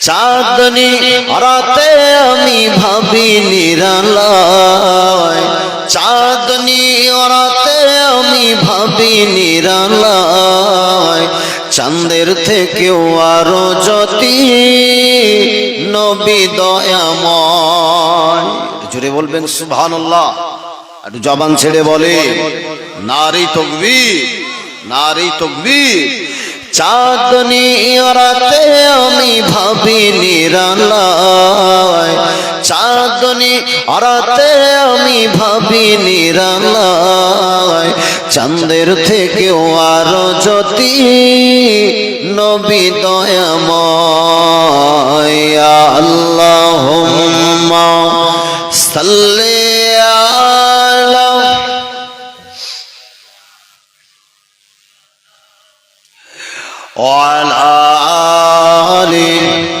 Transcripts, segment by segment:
চাঁদনি রাতে আমি ভাবি নিরালায়। চাঁদনি রাতে আমি ভাবি নিরালায়। চাঁদের থেকেও আরও জ্যোতি নবী দয়াময়। জুড়ে বলবেন, সুবহানাল্লাহ। একটু জবান ছেড়ে বলে নারী তকবীর নারী তকবীর। চাঁদনি রাতে আমি ভাবি নিরালায় চাঁদনি রাতে আমি ভাবি নিরালায় চাঁদের থেকেও আরও জ্যোতি নবী দয়াময় আল্লাহ সাল্লি আলা وعلى آله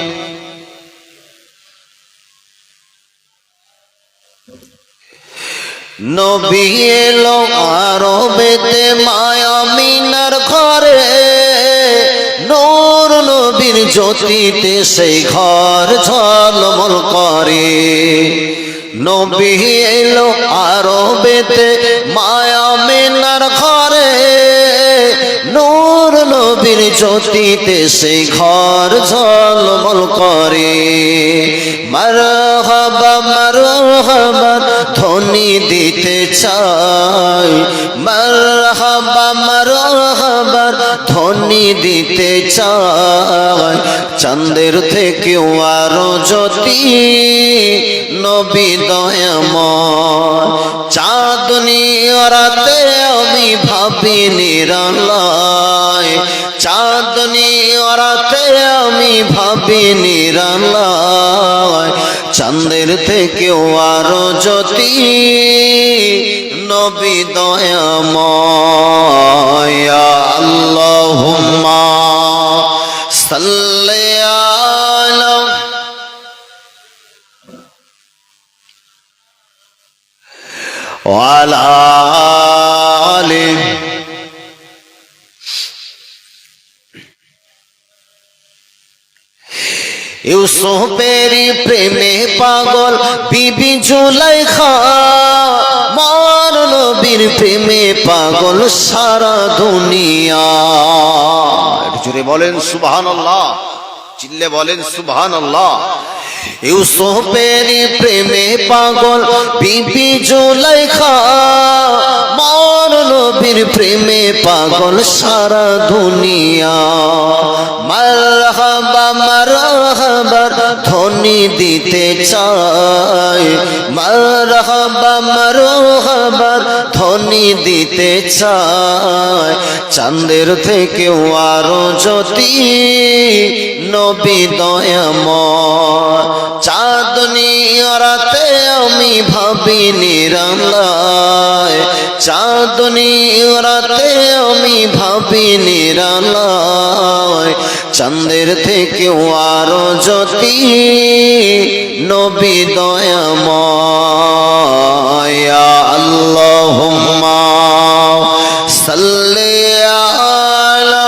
নবী এলো আরবেতে মায়া মিনার ঘরে নূর নবীর জ্যোতিতে সেই ঘর ঝলমল করে নবী এলো আরবেতে জ্যোতিতে সেই ঘর ঝলমল করে। মারহাবা মারহাবা ধ্বনি দিতে চাই মারহাবা মারহাবা ধ্বনি দিতে চাই চাঁদের থেকেও আরও জ্যোতি, নবী দয়াময়। চাঁদনি রাতে আমি ভাবি নিরালায় চাঁদনি রাতে আমি ভাবি নিরালায় চাঁদের থেকেও আরও জ্যোতি নবী দয়াময়, আল্লাহুম্মা সাল্লি وعلى آله ইউসুফেরি প্রেমে পাগল বিবি জুলাইখা মার নবীর প্রেমে পাগল সারা দুনিয়া একটু জোরে বলেন সুবহানাল্লাহ চিল্লে বলেন সুবহানাল্লাহ ইউসুফেরি প্রেমে পাগল বিবি জুলাইখা নবীর প্রেমে পাগল সারা দুনিয়া। মারহাবা মারহাবা ধ্বনি দিতে চাই মারহাবা মারহাবা ধ্বনি দিতে চাই চাঁদের থেকেও আরও জ্যোতি নবী দয়াময়। চাঁদনি রাতে আমি ভাবি নিরালায় চাঁদনি রাতে আমি ভাবি নিরালায় চাঁদের থেকেও আরো জ্যোতি নবী দয়াময় আল্লাহুম্মা সাল্লি আলা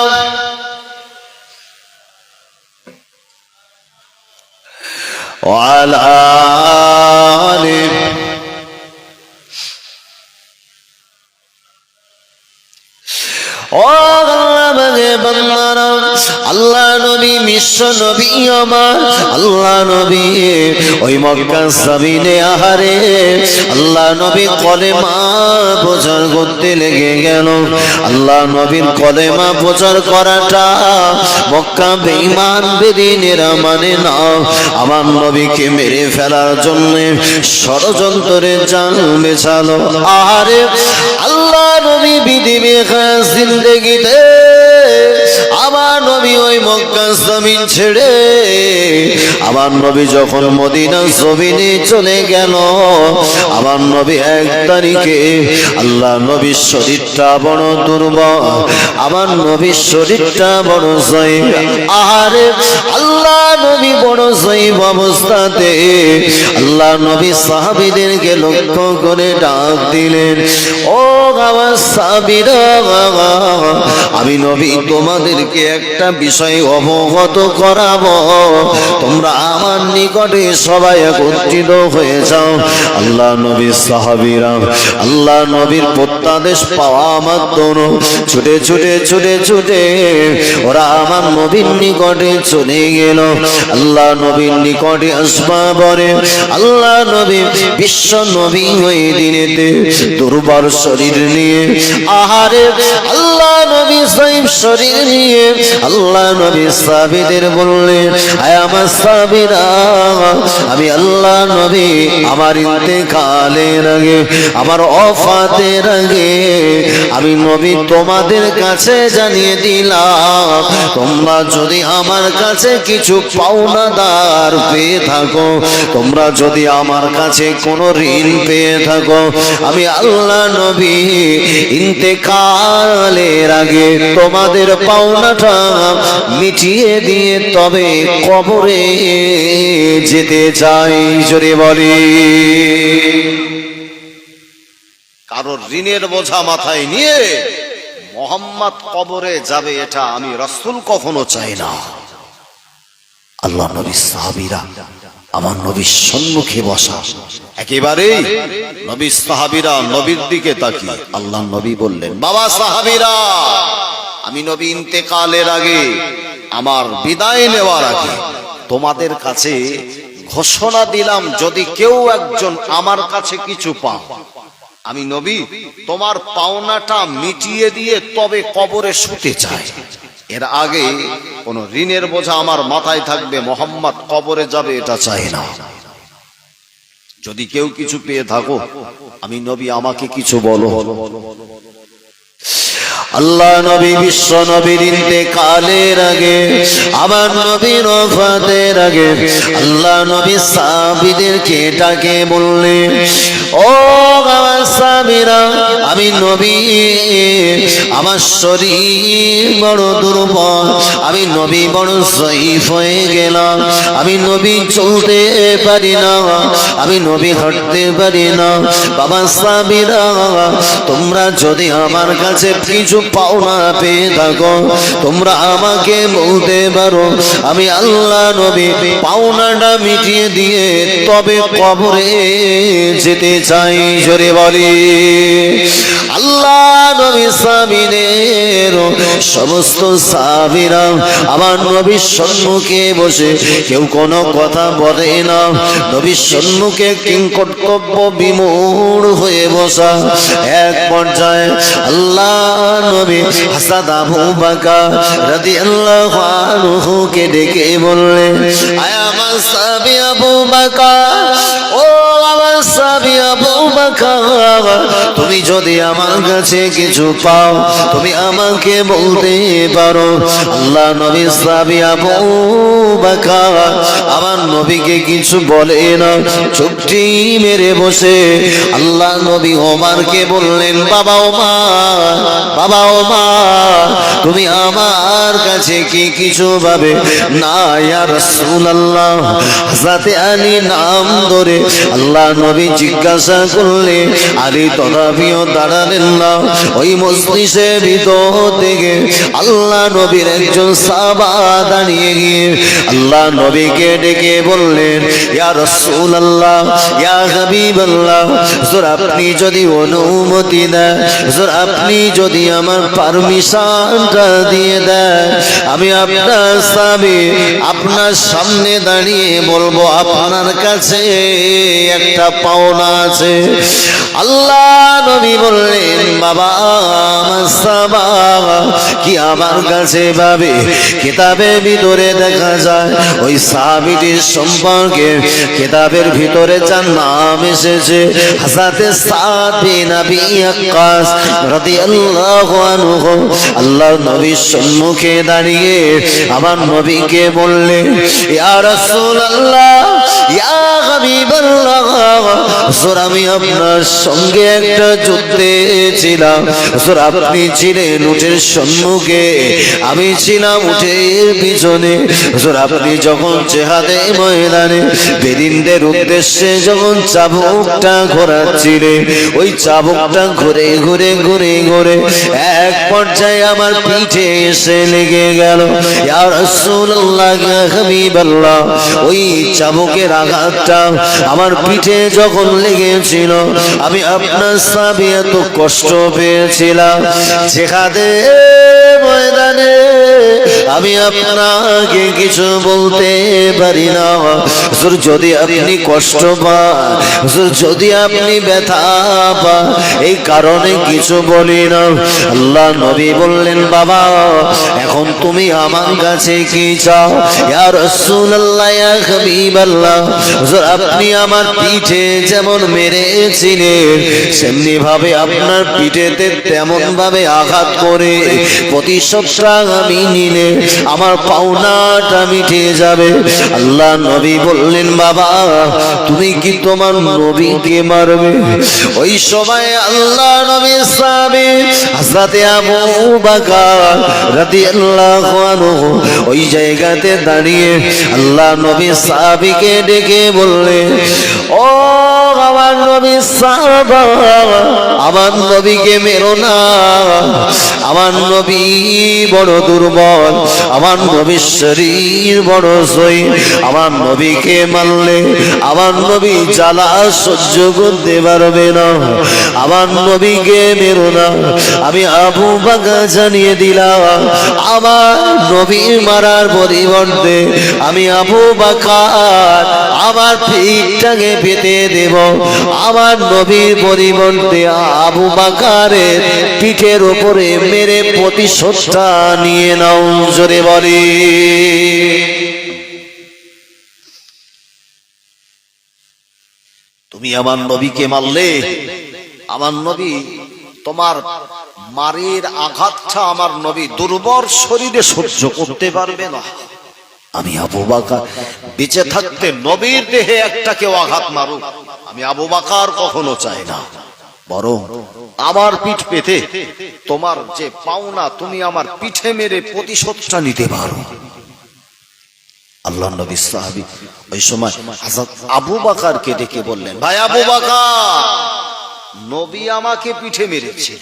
وعلى আল্লাহ নবী বিশ্ব নবী আমার, আল্লাহ নবী ওই মক্কা সাবিনে আহারে, আল্লাহ নবী কলেমা প্রচার করতে লেগে গেল। আল্লাহ নবীর কলেমা প্রচার করাটা মক্কা বেঈমান বেদিনেরা মানে না। আমার নবীকে মেরে ফেলার জন্য ষড়যন্ত্রে জান বেছালো। আহারে, আল্লাহ নবী বিধিবে জিন্দগিতে আমার নবী ওই মক্কা জমিন ছেড়ে, আমার নবী যখন মদিনা জমিনে চলে গেল, আমার নবী এক তারিখে আল্লাহ নবীর শরীরটা বড় দুর্বল, আমার নবীর শরীরটা বড় জয়। আহারে, আল্লাহ নবী বড় জৈব অবস্থাতে আল্লাহ নবী সাহাবিদেরকে লক্ষ্য করে ডাক দিলেন, ও আমার সাবিরা আমি নবী তোমাদেরকে একটা বিষয় অবগত করাবো। তোমরা আমার নিকটে সবাই একত্রিত হয়ে যাও। আল্লাহ নবীর সাহাবিরা, আল্লাহ নবীর প্রত্যাদেশ পাওয়া মাত্র ছুটে ছুটে ছুটে ছুটে, ওরা আমার নবীর নিকটে চলে গেল আল্লাহ নবীর নিকটে আসবা পরে আল্লাহ নবী বিশ্ব নবী হয়ে দিনেতে দুর্বল শরীর নিয়ে, আহারে আল্লাহ নবী সাইব শরীর নিয়ে, আল্লাহ নবী সাবিদের বললেন আয় আমার সাবিরা আমি আল্লাহ নবী আমার ইন্তেকালের আগে, আমার অফাতের আগে, আমি নবী তোমাদের কাছে জানিয়ে দিলাম, তোমরা যদি আমার কাছে কিছু পাওনাদার পেয়ে থাকো। তোমরা যদি আমার কাছে কোনো ঋণ পেয়ে থাকো, আমি আল্লাহ নবী ইন্তেকালের আগে তোমাদের পাওনাটা মিটিয়ে দিয়ে তবে কবরে যেতে চাই, জোরে বলি। কারোর ঋণের বোঝা মাথায় নিয়ে মোহাম্মদ কবরে যাবে এটা আমি রসুল কখনো চাই না। আল্লাহ নবী সাহাবিরা আমার নবীর সম্মুখে বসা। একেবারেই নবী সাহাবিরা নবীর দিকে তাকিয়ে আল্লাহ নবী বললেন, বাবা সাহাবিরা, আমি নবী ইন্তেকালের আগে আমার বিদায় নেওয়ার আগে তোমাদের কাছে ঘোষণা দিলাম, যদি কেউ একজন আমার কাছে কিছু পাও আমি নবী, তোমার পাওনাটা মিটিয়ে দিয়ে তবে কবরে শুতে চাই। এর আগে কোন ঋণের বোঝা আমার মাথায় থাকবে, মোহাম্মদ কবরে যাবে, এটা চাই না। যদি কেউ কিছু পেয়ে থাকো, আমি নবী, আমাকে কিছু বলো। আল্লাহ নবী বিশ্ব নবীর কালের আগে আমার নবীর ওফাতের আগে, আল্লাহ নবী সাবিদেরকে ডাকে বললেন ও সাবিরা আমি নবী, আমার শরীর বড় দুর্বল, আমি নবী বড় জয়ীফ হয়ে গেলাম, আমি নবী চলতে পারি না, আমি নবী হাঁটতে পারি না। বাবা সাবিরা তোমরা যদি আমার কাছে কিছু পাওনা পেয়ে থাকো, তোমরা আমাকে বলতে পারো, আমি আল্লাহ নবী, পাওনাটা মিটিয়ে দিয়ে তবে কবরে যেতে চাই, জোরে বলি। আল্লাহ নবী সাবিনের সমস্ত সাবিরা আমার নবীর সম্মুখে বসে কেউ কোনো কথা বলে না। নবীর সম্মুখে কিং কর্তব্য বিমূঢ় হয়ে বসা। এক পর্যায়ে আল্লাহ নবী হাসাদ আবু বাকা রাদিয়াল্লাহু আনহু কে ডেকে বললেন, আয় আমার সাবি আবু বাকা ও আমার তুমি যদি আমার কাছে কিছু পাও, তুমি আমাকে বলতে পারো, আল্লাহ নবী সাবি আবু বাকা আমার নবীকে কিছু বলে না, চুপটি মেরে বসে। আল্লাহ নবী ওমারকে বললেন, বাবা ওমার বাবা ওমার, তুমি আমার কাছে কি কিছু ভাবে না, ইয়া রাসূলুল্লাহ। হযরতে আলী নাম ধরে আল্লাহ নবী জিজ্ঞাসা করলে আলী তথাপিও দাঁড়ালেন না। ওই মজলিসের ভিতর থেকে আল্লাহ নবীর একজন সাহাবা দাঁড়িয়ে গিয়ে আল্লাহ নবীকে ডেকে বললেন, ইয়া রাসূলুল্লাহ, ইয়া হাবিবাল্লাহ, হুজুর আপনি যদি অনুমতি দেন, হুজুর আপনি যদি আমার পারমিশনটা দিয়ে দেন, আমি আপনার স্বামী আপনার সামনে দাঁড়িয়ে বলব, আপনার কাছে একটা পাওনা আছে। আল্লাহ নবী বললেন বাবা কি আমার কাছে ভাবে কিতাবের ভিতরে দেখা যায়, ওই সাহাবিটির সম্পর্কে কিতাবের ভিতরে যার নাম এসেছে হাসাতে আনহু। আল্লাহর নবীর সম্মুখে দাঁড়িয়ে আমার নবীকে ইয়া ইয়া হাবিবাল্লাহ, হুজুর, আমি আপনার সঙ্গে একটা যুদ্ধে ছিলাম। হুজুর, আপনি ছিলেন উঠের সম্মুখে আমি ছিলাম উঠের পিছনে। হুজুর, আপনি যখন জেহাদে ময়দানে বেরিনদের উদ্দেশ্যে যখন চাবুকটা ঘোরাচ্ছিলেন, ওই চাবুকটা ঘুরে ঘুরে ঘুরে ঘুরে এক পর্যায়ে আমার পিঠে এসে লেগে গেল। ওই চাবুকের আঘাতটা আমার পিঠে যখন লেগেছিল, আমি আপনার সাবি এত কষ্ট পেয়েছিলাম। যেখানে আমি আপনাকে কিছু বলতে পারি না। হুজুর, যদি আপনি কষ্ট পান, হুজুর, যদি আপনি ব্যথা পান, এই কারণে কিছু বলি না। আল্লাহ নবী বললেন, বাবা, এখন তুমি আমার কাছে কি চাও? ইয়া রাসূলুল্লাহ, ইয়া হাবিবাল্লাহ, হুজুর, আপনি আমার পিঠে যেমন মেরেছিলেন সেমনি ভাবে আপনার পিঠেতে তেমন ভাবে আঘাত করে প্রতিশোধটা আমি নিলে আমার পাওনাটা মিটে যাবে। আল্লাহ নবী বললেন, বাবা, তুমি কি তোমার নবীকে মারবে? ওই সময় আল্লাহ নবী সাহাবী হযরতে আবু বকর রাদিয়াল্লাহু আনহু ওই জায়গাতে দাঁড়িয়ে আল্লাহ নবী সাহাবীকে ডেকে বললেন ও আমার নবী সাহাবা, আমার নবীকে মেরো না। আমার নবী বড় দুর্বল আমার নবীর শরীর বড় সই, আমার নবীকে মানলে, আমার নবী জ্বালা সহ্য করতে পারবে না, আমার নবীকে মেরো না। আমি আবু বাগা জানিয়ে দিলাম, আমার নবী মারার পরিবর্তে আমি আবু বাকার আমার পিঠটাকে পেতে দেব। আমার নবীর পরিবর্তে আবু বাকারের পিঠের উপরে মেরে প্রতিশোধটা নিয়ে নাও, জোরে বলি। তুমি আমার নবীকে মারলে, আমার নবী তোমার মারের আঘাতটা আমার নবী দুর্বল শরীরে সহ্য করতে পারবে না। আমি আবু বাকার। বেঁচে থাকতে নবীর দেহে একটা কেউ আঘাত মারুক, আমি আবু বাকার কখনো চাই না। বরং আমার পিঠ পেতে তোমার যে পাওনা তুমি আমার পিঠে মেরে প্রতিশোধটা নিতে পারো। আল্লাহ নবী সাহাবী ওই সময় হাজরত আবু বাকারকে ডেকে বললেন, ভাই আবু বাকার, নবী আমাকে পিঠে মেরেছে।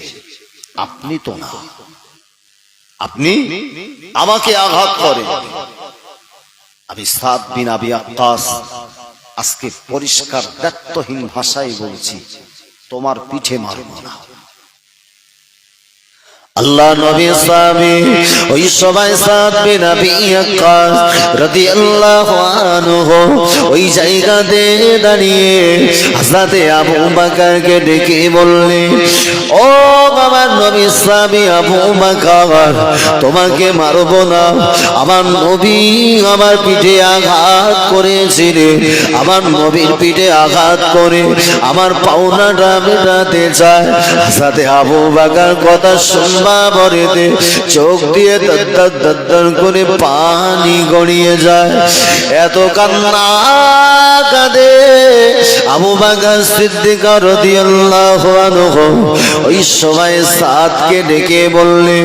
আপনি তো না। আপনি আমাকে আঘাত করেন। আমি সাদ বিন আবি আক্কাস। আজকে পরিষ্কার দায়িত্বহীন ভাষায় বলছি, তোমার পিঠে মারব না। আল্লাহ নবী সাহাবী, ওই সবাই সাদ বিন আবি আক্কাস রাদিয়াল্লাহু আনহু ওই জায়গাতে দাঁড়িয়ে হযরতে আবু বকরকে ডেকে বললেন ও বাবা নবী সাহাবী আবু বকর, তোমাকে মারব না। আমার নবী আমার পিঠে আঘাত করেছিলেন আমার নবীর পিঠে আঘাত করে আমার পাওনাটা মেটাতে চায়। হযরতে আবু বকর কথা শুনবা বরেতে, চোখ দিয়ে দদ্দর দদ্দর করে পানি গড়িয়ে যায়। এত কান্না কাঁদে আবু বাগান সিদ্দিকা রাদিয়াল্লাহু আনহু। ওই সময় সাদকে ডেকে বললে,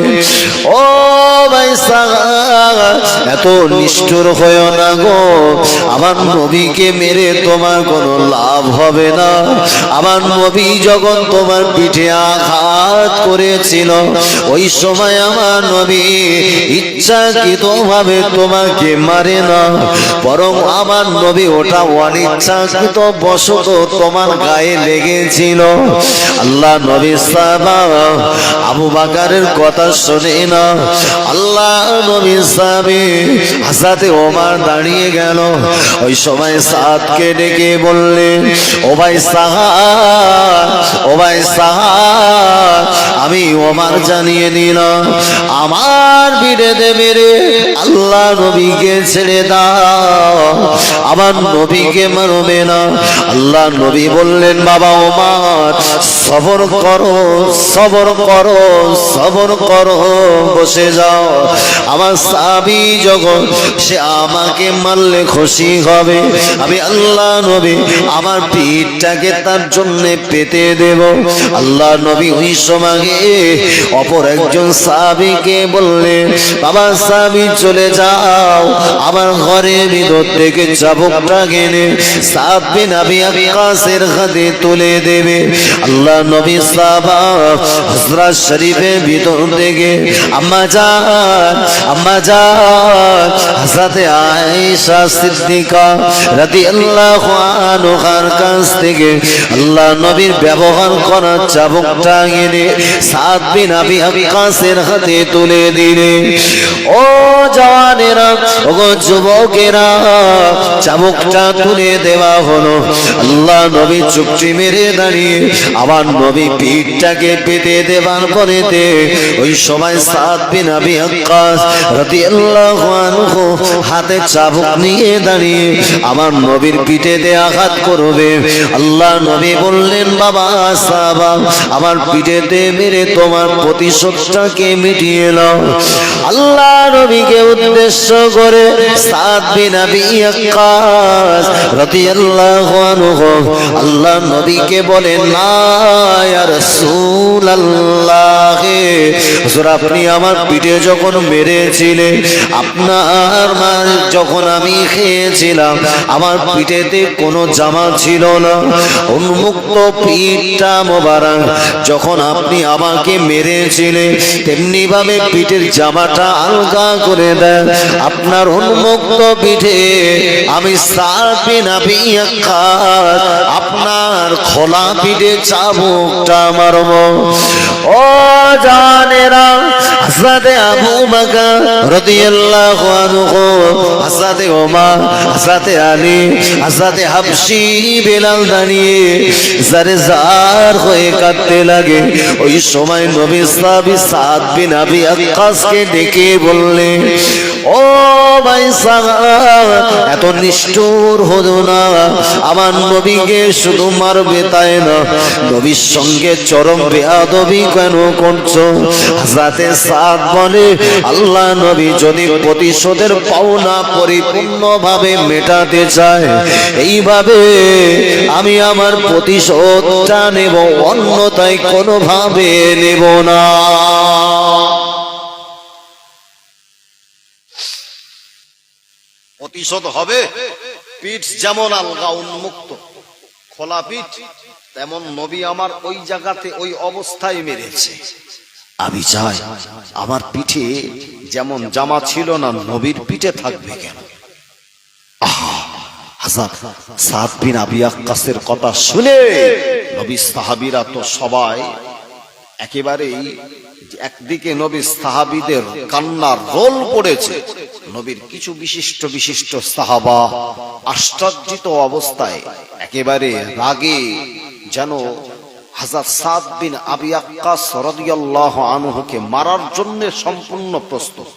ও ভাই এত নিষ্ঠুর হয়েও না গো। আমার নবীকে মেরে তোমার কোনো লাভ হবে না। আমার নবী যখন তোমার পিঠে আঘাত করেছিল, ওই সময় আমার নবী ইচ্ছাকৃত ভাবে তোমাকে মারে না। বরং আমার নবী ওটা অনিচ্ছাকৃত বশত তোমার গায়ে লেগেছিল। আল্লাহ নবী সাহাবা আবু বাকারের কথা শুনে না। আল্লাহ নবী সাহাবি হাসাতে ওমার দাঁড়িয়ে গেল। ওই সময় সাদকে ডেকে বললেন, ও ভাই সাহা ও ভাই সাহা আমি ওমার জানিয়ে দিলাম আমার বিড়ে দেবে রে, আল্লাহ নবীকে ছেড়ে দাও। আমার নবীকে মারবে না। আল্লাহ নবী বললেন, বাবা ওমার, সবর করো সবর করো সবর করো, বসে যাও। আমার সাবি যখন, সে আমাকে মারলে খুশি হবে। আমি আল্লাহ নবী, আমার পিঠটাকে তার জন্য পেতে দেব। আল্লাহ নবী ওই সময় অপর একজন সাবিকে বললেন বাবা সাবি চলে যাও। আমার ঘরে ভিতর থেকে চাবুকটা গেনে সাবি নাবি আকাশের হাতে তুলে দেবে। আল্লাহ নবী সাবা হজরত শরীফের ভিতর থেকে, আম্মা যান আম্মা যান হজরতে আয়েশা সিদ্দিকা রাদিয়াল্লাহু আনহার কাছ থেকে আল্লাহ নবীর ব্যবহার করা চাবুকটা এনে সাত বিন আবি আকাশের হাতে তুলে দিলে। ও জওয়ানেরা ও যুবকেরা, চাবুকটা তুলে দেওয়া হলো। আল্লাহ নবী চুপটি মেরে দাঁড়িয়ে আবার নবী পিঠটাকে পেতে দেবার পরেতে ওই সময় সাত বিন আবি আকাশ রাদিয়াল্লাহু আনহু হাতে চাবুক নিয়ে দাঁড়িয়ে আমার নবীর পিঠে পিঠেতে আঘাত করবে। আল্লাহ নবী বললেন, বাবা সাহাবা, আমার পিঠেতে মেরে তোমার প্রতিশোধটাকে মিটিয়ে নাও। আল্লাহ নবীকে উদ্দেশ্য করে সাত বিন আবি আল্লাহ নবীকে হুজুর, আপনি আমার পিঠে যখন মেরেছিলেন আপনার মা যখন আমি খেয়েছিলাম, আমার পিঠেতে কোনো জামা ছিল না। উন্মুক্ত পিঠটা মোবারক, যখন আপনি আমাকে মেরেছিলেন তেমনি ভাবে পিঠের জামাটা আলগা করে দেন আপনার উন্মুক্ত পিঠে আমি আপনার খোলা পিঠে চাবুকটা মারব ও জানেরা হাসাতে আবু বকর রাদিয়াল্লাহু হাসাতে ওমর হাসাতে আলী হাসাতে হাবশি বেলাল দাঁড়িয়ে জারে জার হয়ে কাঁদতে লাগে, ওই সময় নবী সাহাবী সাদ বিন আবি আক্কাসকে ডেকে বললেন ও ভাই এত নিষ্ঠুর হলো না। আমার নবীকে শুধু মারবে তাই না, নবীর সঙ্গে চরম বেয়াদবি কেন করছ? হাজরাতে সাদ বলে, আল্লাহ নবী যদি প্রতিশোধের পাওনা পরিপূর্ণভাবে মেটাতে চায়, এইভাবে আমি আমার প্রতিশোধটা নেব, অন্যতায় কোনোভাবে নেব না। প্রতিশোধ হবে, পিঠ যেমন আলগা উন্মুক্ত, খোলা পিঠ তেমন নবী আমার ওই জায়গাতে ওই অবস্থায় মেরেছে। আমি চাই আমার পিঠে যেমন জামা ছিল না, নবীর পিঠে থাকবে কেন? আবি আক্কাসের কথা শুনে নবী সাহাবিরা তো সবাই একেবারেই একদিকে নবী সাহাবিদের কান্নার রোল পড়েছে, নবীর কিছু বিশিষ্ট বিশিষ্ট সাহাবা আশ্চর্যিত অবস্থায় একেবারে রাগে যেন হাজার সাত বিন আবি আক্কা সরদিয়াল্লাহ আনহুকে মারার জন্য সম্পূর্ণ প্রস্তুত।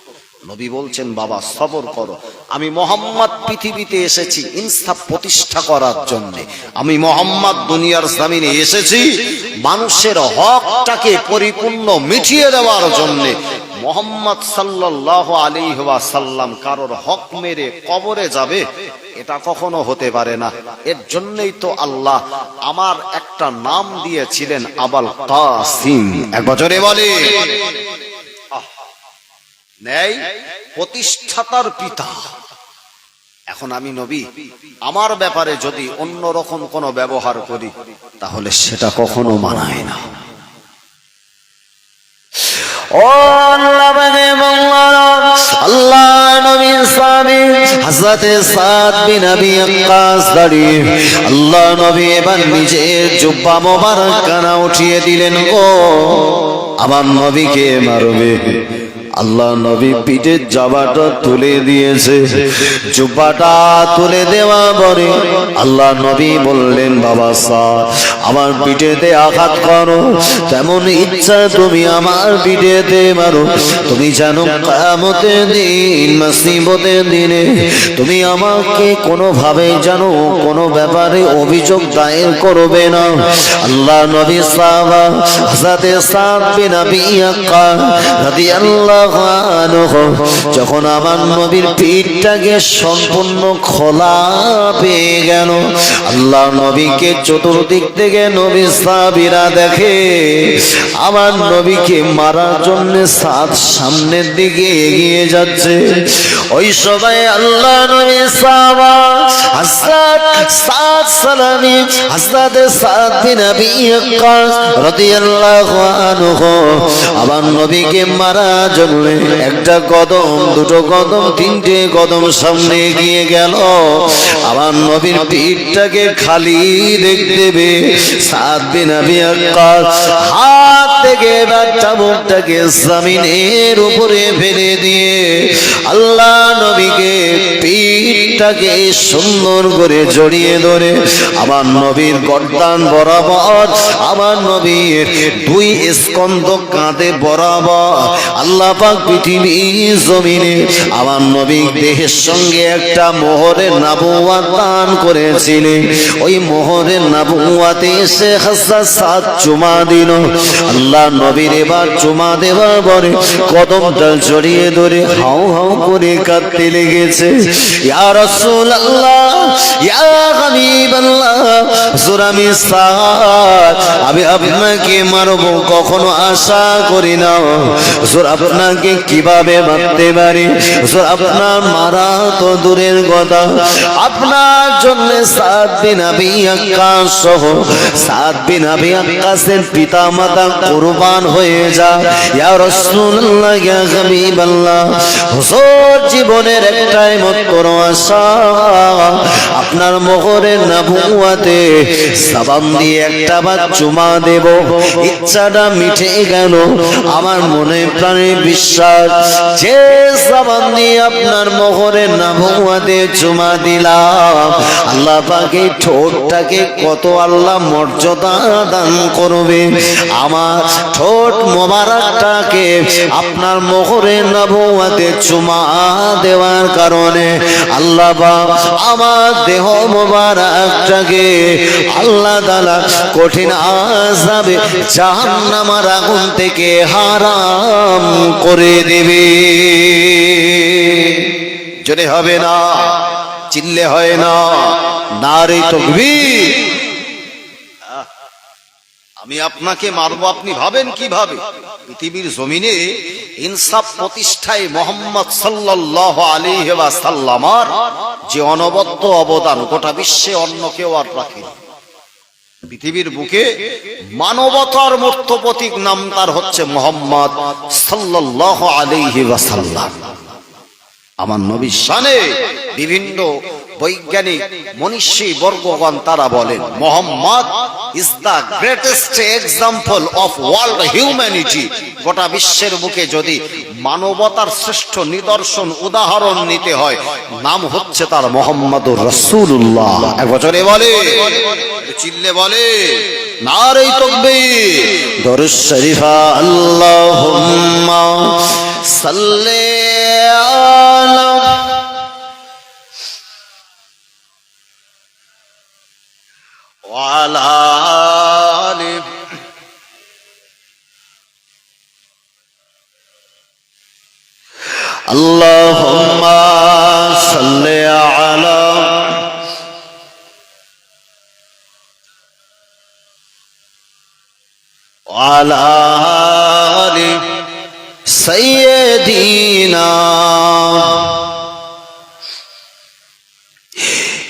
নবী বলছেন, বাবা, সবর করো। আমি মোহাম্মদ পৃথিবীতে এসেছি ইনসাফ প্রতিষ্ঠা করার জন্য। আমি মোহাম্মদ দুনিয়ার জামিনে এসেছি মানুষের হকটাকে পরিপূর্ণ মিটিয়ে দেওয়ার জন্য। মোহাম্মদ সাল্লাহ আলী সাল্লাম কারোর হক মেরে কবরে যাবে, এটা কখনো হতে পারে না। এর জন্যই তো আল্লাহ আমার একটা নাম দিয়েছিলেন, আবাল কাসিম। এক বছরে বলে নেই প্রতিষ্ঠাতার পিতা। এখন আমি নবী, আমার ব্যাপারে যদি অন্য রকম কোনো ব্যবহার করি, তাহলে সেটা কখনো মানায় না। ও আল্লাহ নবী সাদ বিন আবি আক্কাস দাঁড়িয়ে আল্লাহ নবী এবার নিজের জুব্বা মোবারক কানা উঠিয়ে দিলেন ও আমার নবীকে মারবে। আল্লাহ নবী পিঠে জবাটা তুলে দিয়েছে। জুব্বাটা তুলে দেওয়া পরে আল্লাহ নবী বললেন, বাবা স্যার আমার পিঠেতে আঘাত করো। তেমন ইচ্ছা তুমি আমার পিঠেতে মারো। তুমি জানো কামতে দিন, মাসিবতের দিনে তুমি আমাকে কোনোভাবে জানো কোনো ব্যাপারে অভিযোগ দায়ের করবে না। আল্লাহ নবী সাহাবা হযরতে সাদ বিন আবি আনহু যখন আমার নবীর পিঠটাকে সম্পূর্ণ খোলা পেয়ে গেল, আল্লাহ নবীকে চতুর্দিক থেকে নবী সাহাবীরা দেখে, আমার নবীকে মারার জন্য সাত সামনের দিকে এগিয়ে যাচ্ছে। ওই সবাই আল্লাহ নবী সাহাবা হাসরাত সাত সালামি হাসরাত সাত বিন আবি রাদিয়াল্লাহু আনহু, আমার নবীকে মারা জন্য একটা কদম, দুটো কদম, তিনটে কদম সামনে এগিয়ে গেল। আমার নবীর পিঠটাকে খালি দেখতে পেয়ে সাত আবি আক্কাস হাত থেকে এবার চাবুকটাকে জামিনের উপরে ফেলে দিয়ে আল্লাহ নবীকে পিঠটাকে সুন্দর করে জড়িয়ে ধরে আমার নবীর গর্দান বরাবর, আমার নবীর দুই স্কন্দ কাঁধে বরাবর আল্লাহ পাক পৃথিবী জমিনে আমার নবী দেহের সঙ্গে একটা মোহরের নাবুয়া দান করেছিলেন। ওই মোহরের নাবুয়াতে এসে হাসা সাত চুমা দিল। আল্লাহ নবীর এবার চুমা দেওয়ার পরে কদমটা জড়িয়ে ধরে হাউ হাউ করে কাঁদতে লেগেছে। ইয়া রাসূলুল্লাহ, ইয়া হাবিবাল্লাহ হুজুর আমি সাদ, আমি আপনাকে মারব কখনো আশা করি না। হুজুর আপনাকে কীভাবে মারতে পারি? আপনার মারা তো দূরের কথা। আপনার জন্য সাত আবি আক্কাস সহ সাত বিন আবি আক্কাসের পিতা মাতা কুরবান হয়ে যা জীবনের একটাই মাত্র আশা। আপনার মোহরের সাবান দিয়ে একটা বার চুমা দেব। ইচ্ছাটা মিটে গেল। আমার মনে প্রাণে বিশ্বাস, যে সাবান দিয়ে আপনার মোহরের নাবুয়াতে চুমা দিলাম। আল্লাহ পাকে ঠোঁটটাকে কত আল্লাহ মর্যাদা দান করবে। আমার ঠোঁট মোবারকটাকে আপনার মোহরের নবুয়াতে চুমা দেওয়ার কারণে আল্লাহ পাক আমার দেহ মোবারকটাকে আল্লাহ তাআলা কঠিন আযাবে জাহান্নামের আগুন থেকে হারাম করে দেবে। জোরে হবে না, চিল্লে হয় না, নারে তকবীর। আমি আপনাকে মারবো, আপনি ভাবেন কীভাবে? পৃথিবীর জমিনে ইনসাফ প্রতিষ্ঠায় মোহাম্মদ সাল্লাহ আলী সাল্লামার যে অনবদ্য অবদান গোটা বিশ্বে অন্য কেউ আর রাখে পৃথিবীর বুকে মানবতার মূর্ত প্রতীক নাম তার হচ্ছে মোহাম্মদ সাল্লাহ আলিহি ওয়াসাল্লাম। আমার নবী শানে বিভিন্ন বৈজ্ঞানিক, মনীষী, বর্গগণ তারা বলেন, Muhammad is the greatest example of world humanity গোটা বিশ্বের বুকে যদি মানবতার শ্রেষ্ঠ নিদর্শন উদাহরণ নিতে হয়, নাম হচ্ছে তার মোহাম্মদুর রসুল্লাহ এক বছরে বলে, চিল্লে বলে, নারী তকবি দরুদ শরীফা, আল্লাহুম্মা সাল্লি আলা وعلى آله اللهم صل على وعلى آل سيدنا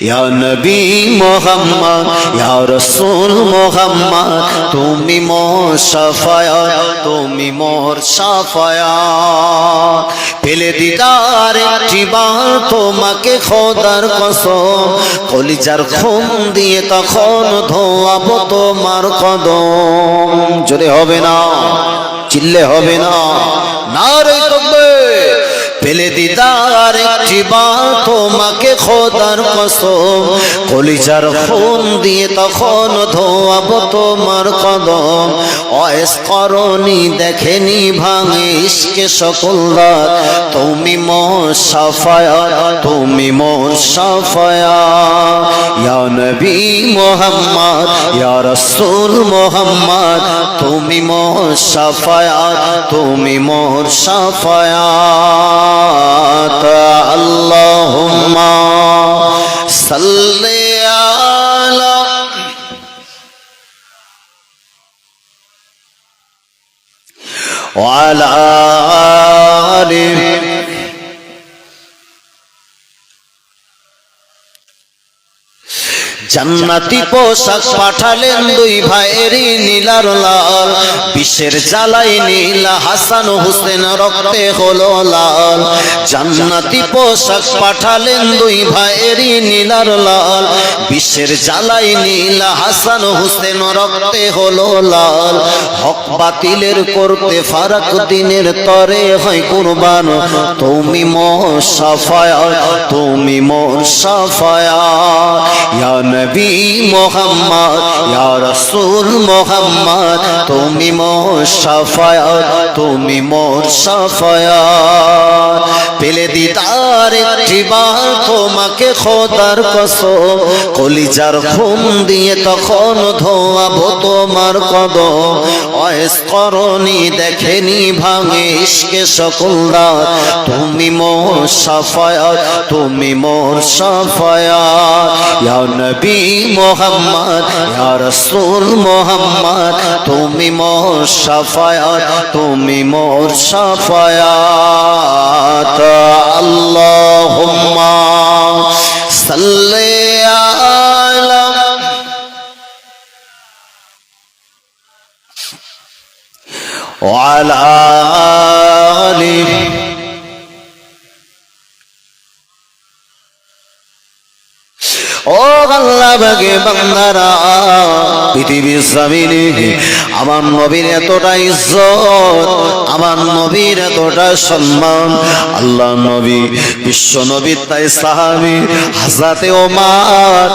ইয়া নবী মোহাম্মদ, ইয়া রাসূল মোহাম্মদ, তুমি মোর শাফায়াত তুমি মোর শাফায়াত পেলে দিদার একটিবার তোমাকে খোদার কসম, কলিজার খুন দিয়ে তখন ধোয়াবো তোমার কদম। জোরে হবে না, চিল্লে হবে না নারে তকবে পেলে দিদার একটি বা তোমাকে খোদার কসম। কলিজার খুন দিয়ে তখন ধোয়াবো তোমার কদম। অয়েস করনি দেখেনি ভাঙে ইসকে সকল রাত তুমি মোর সাফায়া, তুমি মোর সাফায়া। নবী মোহাম্মদ, ইয়া রাসূল মোহাম্মদ, তুমি মোর সাফায়াত তুমি মোর সাফায়াত আল্লাহুম্মা সাল্লি আলা وعلى آله জান্নাতি পোশাক পাঠালেন দুই ভাইয়েরই নীলার লাল। বিশ্বের জ্বালাই নীলা, হাসান হোসেন রক্তে হলো লাল। জান্নাতি পোশাক পাঠালেন দুই ভাইয়েরই নীলার লাল। বিশ্বের জ্বালাই নীলা, হাসান হোসেন রক্তে হলো লাল। হক বাতিলের করতে ফারাক দিনের তরে হয় কুরবান। তুমি মোর সাফায়াত, তুমি মোর সাফায়াত। ইয়া নবী মোহাম্মদ, ইয়া রাসূল মোহাম্মদ, তুমি মোর সাফায়াত, তুমি মোর সাফায়াত। পেলে দিদার একটি বার তোমাকে খোদার কসম, কলিজার ঘুম দিয়ে তখন ধোয়াবো তোমার কদম। অয়েস করনি, দেখেনি, ভাঙে ইশকে সকল রাত। তুমি মোর সাফায়াত, তুমি মোর সাফায়াত। ইয়া নবী মোহাম্মদ ইয়া রাসূল মোহাম্মদ তুমি মোর সাফায়াত তুমি মোর সাফায়াত আল্লাহুম্মা সাল্লি আলা وعلى آله ও আল্লাহ বাগে বান্দারা, পৃথিবীর জমিনে আমার নবীর এতটা ইজ্জত, আমার নবীর এতটা সম্মান। আল্লাহ নবী, বিশ্ব নবী তাই সাহাবি হাজাতে ওমার